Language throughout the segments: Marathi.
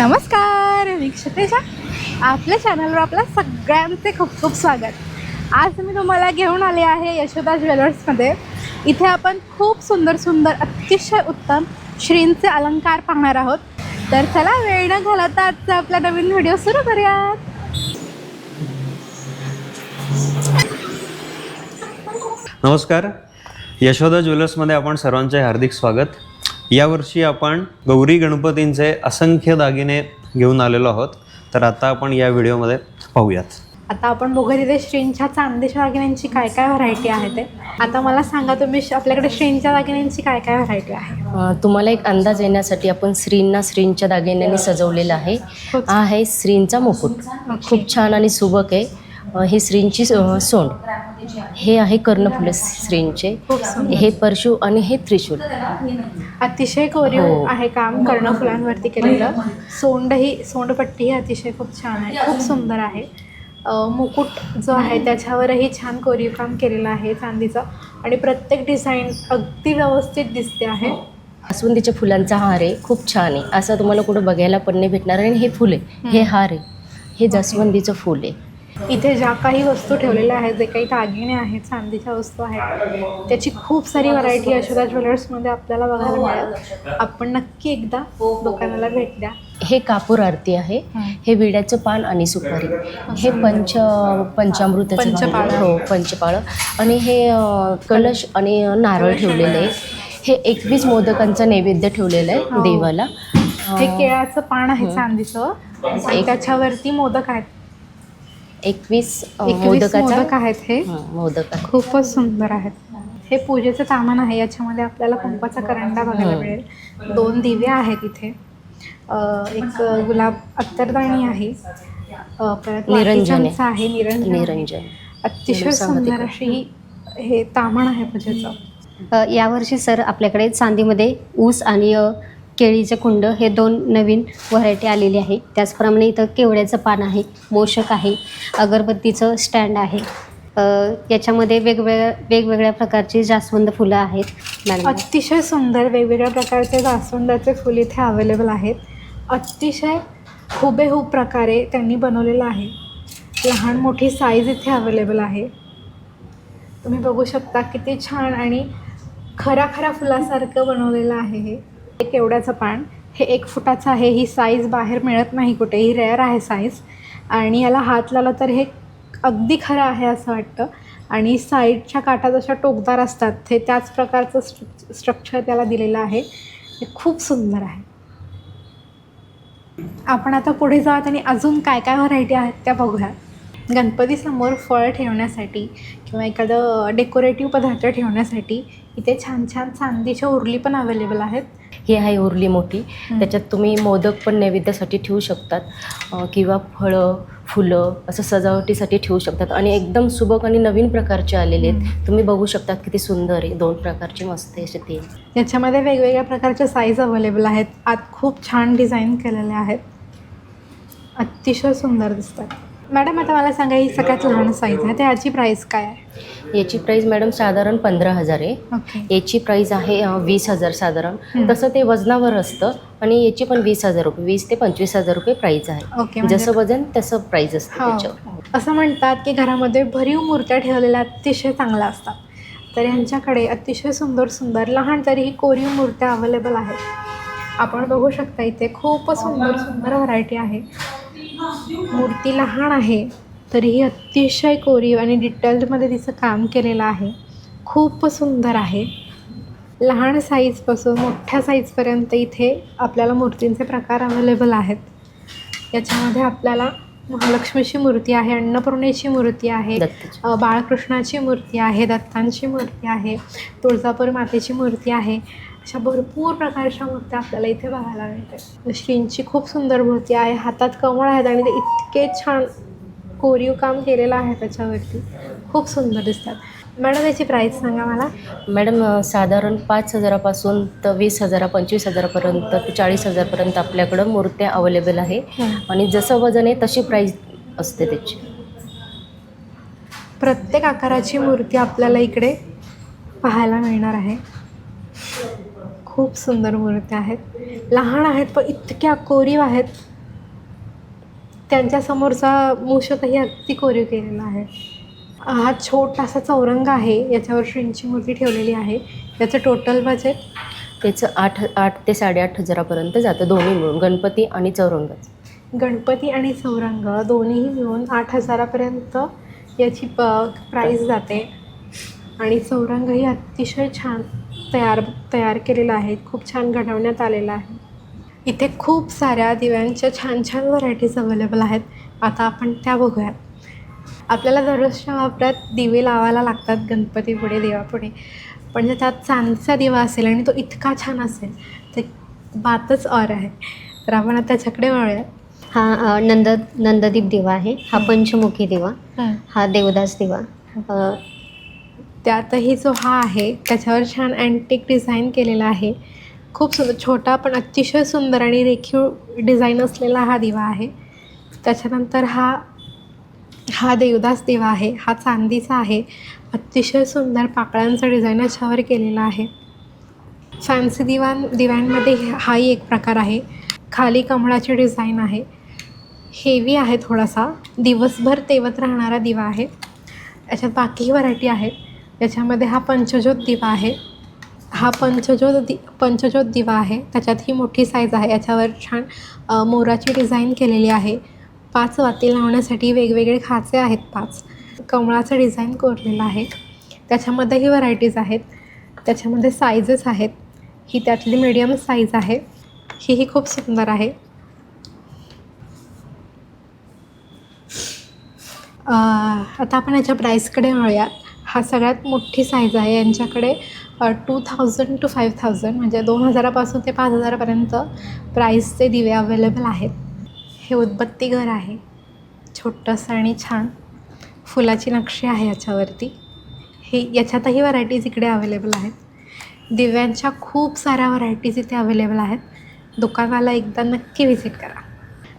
नमस्कार वीक्षतेच्या आपल्या चॅनलवर आपलं सगळ्यांचे खूप खूप स्वागत. आज मी तुम्हाला घेऊन आले आहे यशोदा ज्वेलर्समध्ये इथे आपण खूप सुंदर सुंदर अतिशय उत्तम श्रींचे अलंकार पाहणार आहोत. तर चला वेळ न घालवता आजचा आपला नवीन व्हिडिओ सुरू करूयात. नमस्कार. यशोदा ज्वेलर्समध्ये आपण सर्वांचे हार्दिक स्वागत. यावर्षी आपण गौरी गणपतींचे असंख्य दागिने घेऊन आलेलो आहोत. तर आता आपण या व्हिडिओमध्ये पाहूयात. आता आपण बघूया तिथे श्रींच्या चांदीच्या दागिन्यांची काय काय व्हरायटी आहे ते. आता मला सांगा तुम्ही आपल्याकडे श्रींच्या दागिन्यांची काय काय व्हरायटी आहे? तुम्हाला एक अंदाज येण्यासाठी आपण श्रींना श्रींच्या दागिन्यांनी सजवलेलं आहे. हा आहे श्रींचा मुकुट. खूप छान आणि सुबक आहे. ही श्रींची सोंड. हे आहे कर्णफुले श्रींचे. हे परशु आणि हे त्रिशूल. अतिशय कोरीव हो. आहे काम कर्ण फुलांवरती केलेलं. सोंड ही सोंडपट्टी ही अतिशय खूप छान आहे. खूप सुंदर आहे. मुकुट जो आहे त्याच्यावरही छान कोरीव काम केलेलं आहे चांदीचं. आणि प्रत्येक डिझाईन अगदी व्यवस्थित दिसते आहे. जास्वंदीच्या फुलांचा हार आहे. खूप छान आहे. असं तुम्हाला कुठं बघायला पण नाही भेटणार. आणि हे फुल आहे. हे हार आहे. हे जास्वंदीचं फुल आहे. इथे ज्या काही वस्तू ठेवलेल्या आहेत जे काही दागिने आहेत चांदीच्या वस्तू आहेत त्याची खूप सारी व्हरायटी यशोदा ज्वेलर्समध्ये आपल्याला बघायला मिळेल. आपण नक्की एकदा दुकानाला भेट द्या. हे कापूर आरती आहे. हे. विड्याचं पान आणि सुपारी. हे पंच पंचामृताचं. हो पंचपाळ. आणि हे कलश आणि नारळ ठेवलेलं आहे. हे एकवीस मोदकांचा नैवेद्य ठेवलेलं आहे हो. देवाला. हे केळाचं पान आहे चांदीचं. त्याच्यावरती मोदक आहेत. एकवीस मोदकाचा मोदक आहेत हे मोदक आहे. खूपच सुंदर आहेत हे पूजेचं सामान आहे याच्यामध्ये आपल्याला कुंपाचा करंडा बघायला हं. मिळेल दोन दिवे आहेत इथे अ, एक गुलाब अत्तरदाणी आहे अ, परत निरंजन आहे. मातीचंच आहे निरंजन आहे. निरंजन अतिशय सुंदर? अशी ही हे तामण आहे पूजेचं अ, यावर्षी सर आपल्याकडे चांदीमध्ये ऊस आणि अ, केळीचे कुंड हे दोन नवीन व्हरायटी आलेली आहे. त्याचप्रमाणे इथं केवड्याचं पान आहे मोशक आहे अगरबत्तीचं स्टँड आहे. याच्यामध्ये वेगवेगळ्या वेगवेगळ्या प्रकारची जास्वंद फुलं आहेत. मॅडम अतिशय सुंदर वेगवेगळ्या प्रकारचे जास्वंदाचे फुल इथे अवेलेबल आहेत. अतिशय हुबेहूब प्रकारे त्यांनी बनवलेलं आहे. लहान मोठी साईज इथे अवेलेबल आहे. तुम्ही बघू शकता किती छान आणि खरा खरा फुलासारखं बनवलेलं आहे हे. एक एवढ्याचं पान. हे एक फुटाचं आहे. ही साईज बाहेर मिळत नाही कुठेही. रेअर आहे साईज आणि याला हात लावला तर हे अगदी खरं आहे असं वाटतं. आणि साईडच्या काटा जशा टोकदार असतात. ते त्याच प्रकारचं स्ट्रक्चर त्याला दिलेलं आहे. हे खूप सुंदर आहे. आपण आता पुढे जाऊयात आणि अजून काय काय व्हरायटी आहेत त्या बघूयात. गणपतीसमोर फळ ठेवण्यासाठी किंवा एखादं डेकोरेटिव्ह पदार्थ ठेवण्यासाठी इथे छान छान चांदीच्या उरली पण अवेलेबल आहेत. ही आहे उरली मोठी. त्याच्यात तुम्ही मोदक पण नैवेद्यासाठी ठेवू शकतात किंवा फळं फुलं असं सजावटीसाठी ठेवू शकतात. आणि एकदम सुबक आणि नवीन प्रकारचे आलेले आहेत. तुम्ही बघू शकतात किती सुंदर आहे. दोन प्रकारचे मस्त असे ते. याच्यामध्ये वेगवेगळ्या प्रकारच्या साईज अवेलेबल आहेत. आत खूप छान डिझाईन केलेले आहेत. अतिशय सुंदर दिसतात. मॅडम आता मला सांगा ही सगळ्यात लहान साईज आहे त्याची प्राईस काय आहे? याची प्राईस मॅडम साधारण पंधरा हजार आहे. ओके. याची प्राईस आहे अ, वीस हजार साधारण. हं. तसं ते वजनावर असतं आणि याची पण वीस हजार रुपये वीस ते पंचवीस हजार रुपये प्राईस आहे. म्हणजे जसं वजन तसं प्राईस असतं हो. त्याच्यावर. असं म्हणतात की घरामध्ये भरीव मूर्त्या ठेवलेल्या अतिशय चांगल्या असतात. तर यांच्याकडे अतिशय सुंदर सुंदर लहान तरीही कोरीव मूर्त्या अवेलेबल आहेत. आपण बघू शकता इथे खूप सुंदर सुंदर व्हरायटी आहे. मूर्ती लहान आहे तरीही अतिशय कोरीव आणि डिटेल्डमध्ये तिचं काम केलेलं आहे. खूप सुंदर आहे. लहान साईजपासून मोठ्या साईजपर्यंत इथे आपल्याला मूर्तींचे प्रकार अवेलेबल आहेत. याच्यामध्ये आपल्याला महालक्ष्मीची मूर्ती आहे अन्नपूर्णेची मूर्ती आहे बाळकृष्णाची मूर्ती आहे दत्तांची मूर्ती आहे तुळजापूर मातेची मूर्ती आहे. अशा भरपूर प्रकारच्या मूर्त्या आपल्याला इथे बघायला मिळते श्रींची खूप सुंदर मूर्ती आहे हातात कमळ आहेत आणि ते इतके छान कोरीव काम केलेलं आहे त्याच्यावरती. खूप सुंदर दिसतात. मॅडम याची प्राईस सांगा मला. मॅडम साधारण पाच हजारापासून तर वीस हजारा पंचवीस हजारापर्यंत ते चाळीस हजारपर्यंत आपल्याकडं मूर्त्या अवेलेबल आहे. आणि जसं वजन आहे तशी प्राईस असते त्याची. प्रत्येक आकाराची मूर्ती आपल्याला इकडे पाहायला मिळणार आहे. खूप सुंदर मूर्त्या आहेत. लहान आहेत पण इतक्या कोरीव आहेत. त्यांच्यासमोरचा मूषकही अगदी कोरीव केलेला आहे. हा छोटासा चौरंग आहे. याच्यावर श्रींची मूर्ती ठेवलेली आहे. याचं टोटल बजेट त्याचं आठ आठ ते साडेआठ हजारापर्यंत जातं. दोन्ही मिळून गणपती आणि चौरंगाचं. गणपती आणि चौरंग दोन्हीही मिळून आठ हजारापर्यंत याची प प्राईस जाते. आणि चौरंग ही अतिशय छान तयार तयार केलेला आहे. खूप छान घडवण्यात आलेला आहे. इथे खूप साऱ्या दिव्यांच्या छान छान व्हरायटीज अवेलेबल आहेत. आता आपण त्या बघूयात. आपल्याला दररोजच्या वापरात दिवे लावायला लागतात गणपतीपुढे देवापुढे पण जर त्यात चांदीचा दिवा असेल आणि तो इतका छान असेल तर बातच और आहे. तर आपण आता त्याच्याकडे वळूयात. हा नंद नंददीप दिवा आहे. हा पंचमुखी दिवा. हा. देवदास दिवा. त्यातही जो हा आहे त्याच्यावर छान अँटिक डिझाईन केलेला आहे. खूप सुंदर छोटा पण अतिशय सुंदर आणि रेखीव डिझाईन असलेला हा दिवा आहे. त्याच्यानंतर हा हा देवदास दिवा आहे हा चांदीचा आहे. अतिशय सुंदर पाकळ्यांचा डिझाईन याच्यावर केलेला आहे. फॅन्सी दिवान दिव्यांमध्ये हाही एक प्रकार आहे. खाली कमळाची डिझाईन आहे. हेवी आहे थोडासा. दिवसभर तेवत राहणारा दिवा आहे. याच्यात बाकीही व्हरायटी आहेत याच्यामध्ये हा पंचज्योत दिवा आहे. हा पंचज्योत दि पंचज्योत दिवा आहे. त्याच्यात ही मोठी साईज आहे. याच्यावर छान मोराची डिझाईन केलेली आहे. पाच वाती लावण्यासाठी वेगवेगळे खाचे आहेत पाच. कमळाचं डिझाईन कोरलेलं आहे. त्याच्यामध्येही व्हरायटीज आहेत. त्याच्यामध्ये साईजेस आहेत. ही त्यातली मीडियम साईज आहे. हीही खूप सुंदर आहे. आता आपण याच्या प्राईसकडे वळूयात. हा सगळ्यात मोठी साईज आहे. यांच्याकडे two thousand to five thousand म्हणजे दोन हजारापासून ते पाच हजारापर्यंत प्राईसचे दिवे अवेलेबल आहेत. हे उदबत्ती घर आहे. छोटंसं आणि छान. फुलाची नक्षी आहे याच्यावरती. हे याच्यातही व्हरायटीज इकडे अवेलेबल आहेत. दिव्यांच्या खूप साऱ्या व्हरायटीज इथे अवेलेबल आहेत. दुकानाला एकदा नक्की व्हिजिट करा.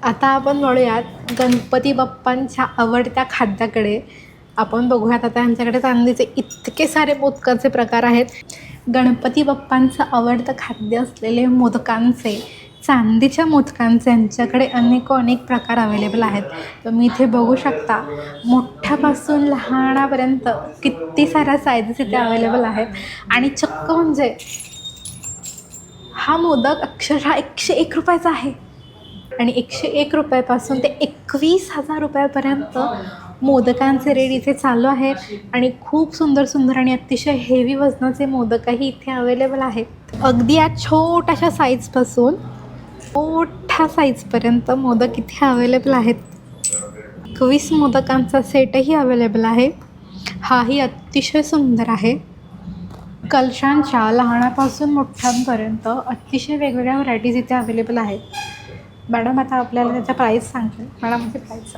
आता आपण वळूयात गणपती बाप्पांच्या आवडत्या खाद्याकडे. आपण बघूयात आता यांच्याकडे चांदीचे इतके सारे मोदकाचे प्रकार आहेत. गणपती बाप्पांचं आवडतं खाद्य असलेले मोदकांचे चांदीच्या मोदकांचे यांच्याकडे अनेक अनेक प्रकार अवेलेबल आहेत. तुम्ही इथे बघू शकता मोठ्यापासून लहानापर्यंत किती साऱ्या साईजेस इथे अवेलेबल आहेत. आणि चक्क म्हणजे हा मोदक अक्षरशः एकशे एक रुपयाचा आहे. आणि एकशे एक रुपयापासून ते एकवीस हजार रुपयापर्यंत मोदकांचे रेट इथे चालू आहे आणि खूप सुंदर सुंदर आणि अतिशय हेवी वजनाचे मोदकही इथे अवेलेबल आहेत. अगदी या छोट्याशा साईजपासून मोठ्या साईजपर्यंत मोदक इथे अवेलेबल आहेत. एकवीस मोदकांचा सेटही अवेलेबल आहे. हाही अतिशय सुंदर आहे. कलशांच्या लहानापासून मोठ्यांपर्यंत अतिशय वेगवेगळ्या व्हरायटीज इथे अवेलेबल आहेत. मॅडम आता आपल्याला त्याचा प्राईस सांगते. मॅडम प्राईस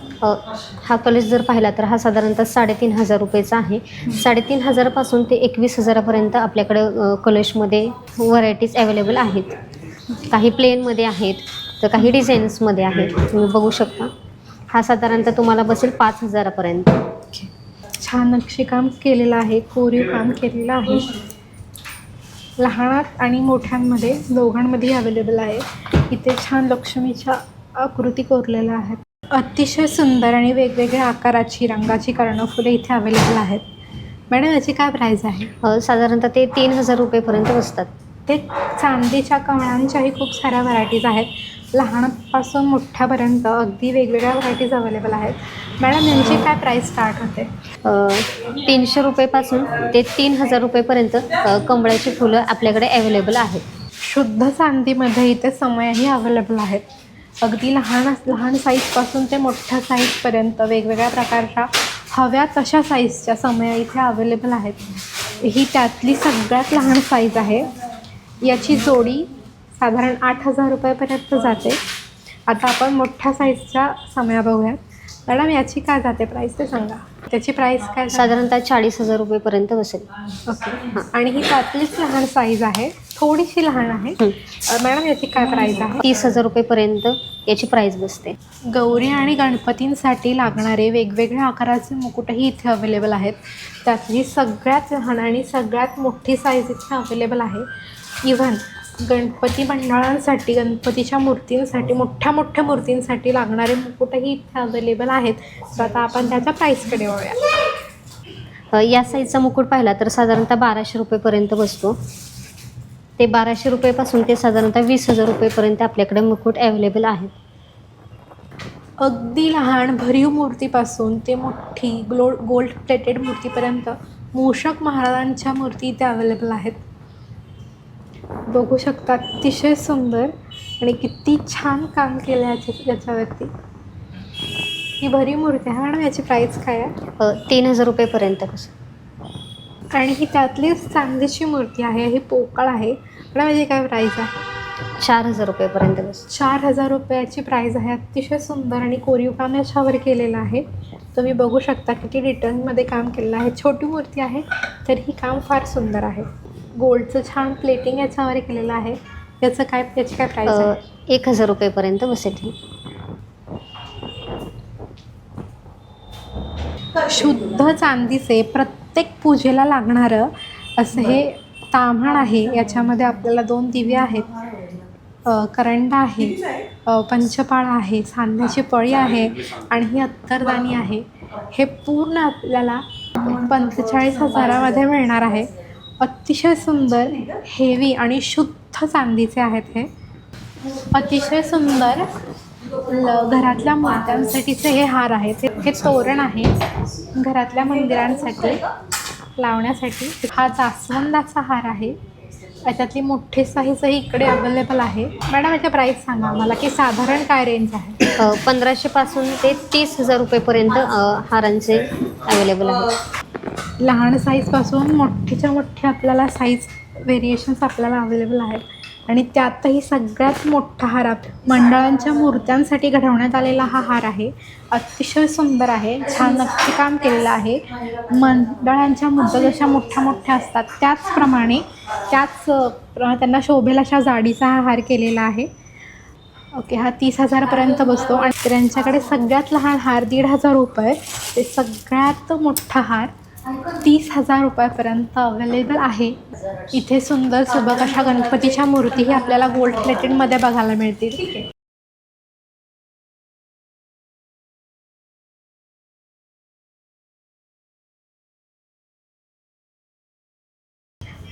हा कलश जर पाहिला तर हा साधारणतः साडेतीन हजार रुपयेचा आहे. साडेतीन हजारापासून ते एकवीस हजारापर्यंत आपल्याकडे कलशमध्ये व्हरायटीज अवेलेबल आहेत. काही प्लेनमध्ये आहेत तर काही डिझाईन्समध्ये आहेत. तुम्ही बघू शकता. हा साधारणतः तुम्हाला बसेल पाच हजारापर्यंत. छान नक्षीकाम केलेलं आहे कोरीव काम केलेलं आहे. लहानात आणि मोठ्यांमध्ये दोघांमध्येही अवेलेबल आहे. इथे छान लक्ष्मीच्या आकृती कोरलेल्या आहेत. अतिशय सुंदर आणि वेगवेगळ्या आकाराची रंगाची कर्णफुले इथे अवेलेबल आहेत. मॅडम याची काय प्राईस आहे? साधारणतः ते तीन हजार रुपयेपर्यंत बसतात. ते चांदीच्या कमळांच्याही खूप साऱ्या व्हरायटीज आहेत. लहानापासून मोठ्यापर्यंत अगदी वेगवेगळ्या व्हरायटीज अवेलेबल आहेत. मॅडम यांची काय प्राईस स्टार्ट होते? तीनशे रुपयेपासून ते तीन हजार रुपयेपर्यंत कमळाची फुलं आपल्याकडे अवेलेबल आहेत. शुद्ध चांदीमध्ये इथे समयही अवेलेबल आहेत अगदी लहान लहान साईजपासून ते मोठ्या साईजपर्यंत वेगवेगळ्या प्रकारच्या हव्या तशा साईजच्या समय इथे अवेलेबल आहेत. ही त्यातली सगळ्यात लहान साईज आहे. याची जोडी साधारण आठ हजार रुपयापर्यंत जाते. आता आपण मोठ्या साईजच्या समया बघूयात. मॅडम याची काय जाते प्राईस ते सांगा. त्याची प्राईस काय? साधारणतः चाळीस हजार रुपयेपर्यंत बसेल. ओके. आणि ही त्यातलीच लहान साईज आहे. थोडीशी लहान आहे. अ, मॅडम याची काय प्राईस आहे? तीस हजार रुपयेपर्यंत याची प्राईस बसते. गौरी आणि गणपतींसाठी लागणारे वेगवेगळ्या आकाराचे मुकुटही इथे अवेलेबल आहेत. त्यातली सगळ्यात लहान आणि सगळ्यात मोठी साईज इथे अवेलेबल आहे. इव्हन गणपती मंडळांसाठी गणपतीच्या मूर्तींसाठी मोठ्या मोठ्या मूर्तींसाठी लागणारे मुकुटही इथे अवेलेबल आहेत. तर आता आपण त्याच्या प्राईसकडे वळूया. या साईजचा मुकुट पाहिला तर साधारणतः बाराशे रुपयेपर्यंत बसतो. ते बाराशे रुपयेपासून ते साधारणतः वीस हजार रुपयेपर्यंत आपल्याकडे मुकुट अवेलेबल आहेत. अगदी लहान भरीव मूर्तीपासून ते मोठी ग्लो गोल्ड प्लेटेड मूर्तीपर्यंत मूषक महाराजांच्या मूर्ती इथे अवेलेबल आहेत. बघू शकता अतिशय सुंदर आणि किती छान काम केलं आहे याच्या याच्यावरती ही भरीव मूर्ती आहे मॅडम याची प्राईस काय आहे? तीन हजार रुपयेपर्यंत बस आणि ही त्यातलीच चांदीची मूर्ती आहे ही पोकळ आहे. मॅडम याची काय प्राईस आहे? चार हजार रुपयेपर्यंत बस चार हजार रुपयाची प्राईज आहे. अतिशय सुंदर आणि कोरीव काम याच्यावर केलेलं आहे. तुम्ही बघू शकता किती डिटेल्समध्ये काम केलेलं आहे. छोटी मूर्ती आहे तर ही काम फार सुंदर आहे. गोल्डचं छान प्लेटिंग याच्यावर केलेलं आहे. याचं काय याची काय प्राईस आहे? एक हजार रुपयेपर्यंत बसेल. ही शुद्ध चांदीचे प्रत्येक पूजेला लागणारं असं हे ताम्हण आहे. याच्यामध्ये आपल्याला दोन दिवे आहेत. अ, करंडा आहे. अ, पंचपाळ आहे. सांध्याची पळी आहे. आणि ही अत्तरदानी आहे. हे पूर्ण आपल्याला पंचेचाळीस हजारामध्ये मिळणार आहे. अतिशय सुंदर हेवी आणि शुद्ध चांदीचे आहेत हे. अतिशय सुंदर ल घरातल्या मूर्त्यांसाठीचे हे हार आहेत. हे तोरण आहे घरातल्या मंदिरांसाठी लावण्यासाठी. हा जास्वंदाचा हार आहे. याच्यातली मोठी साईजही इकडे अवेलेबल आहे. मॅडम याच्या प्राईस सांगा मला की साधारण काय रेंज आहे? पंधराशेपासून ते तीस हजार रुपयेपर्यंत हारांचे अवेलेबल आहेत. लहान साईजपासून मोठीच्या मोठ्या आपल्याला साईज व्हेरिएशन्स आपल्याला अवेलेबल आहेत. आणि त्यातही सगळ्यात मोठा हार आप मंडळांच्या मूर्त्यांसाठी घडवण्यात आलेला हा हार आहे. अतिशय सुंदर आहे. छान नक्की काम केलेलं आहे. मंडळांच्या मुद्दा जशा मोठ्या मोठ्या असतात त्याचप्रमाणे त्याच प्र- त्यांना शोभेल अशा जाडीचा हा हार केलेला आहे. ओके हा तीस हजारपर्यंत बसतो. आणि त्यांच्याकडे सगळ्यात लहान हार दीड हजार रुपये ते सगळ्यात मोठा हार तीस हजार रुपयापर्यंत अवेलेबल आहे. इथे सुंदर सुबक अशा गणपतीच्या मूर्तीही आपल्याला गोल्ड प्लेटेडमध्ये बघायला मिळतील.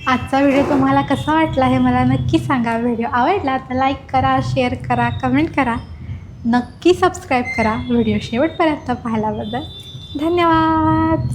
आजचा व्हिडिओ तुम्हाला कसा वाटला हे मला नक्की सांगा. व्हिडिओ आवडला तर लाईक करा शेअर करा कमेंट करा. नक्की सबस्क्राईब करा. व्हिडिओ शेवटपर्यंत पाहिल्याबद्दल धन्यवाद.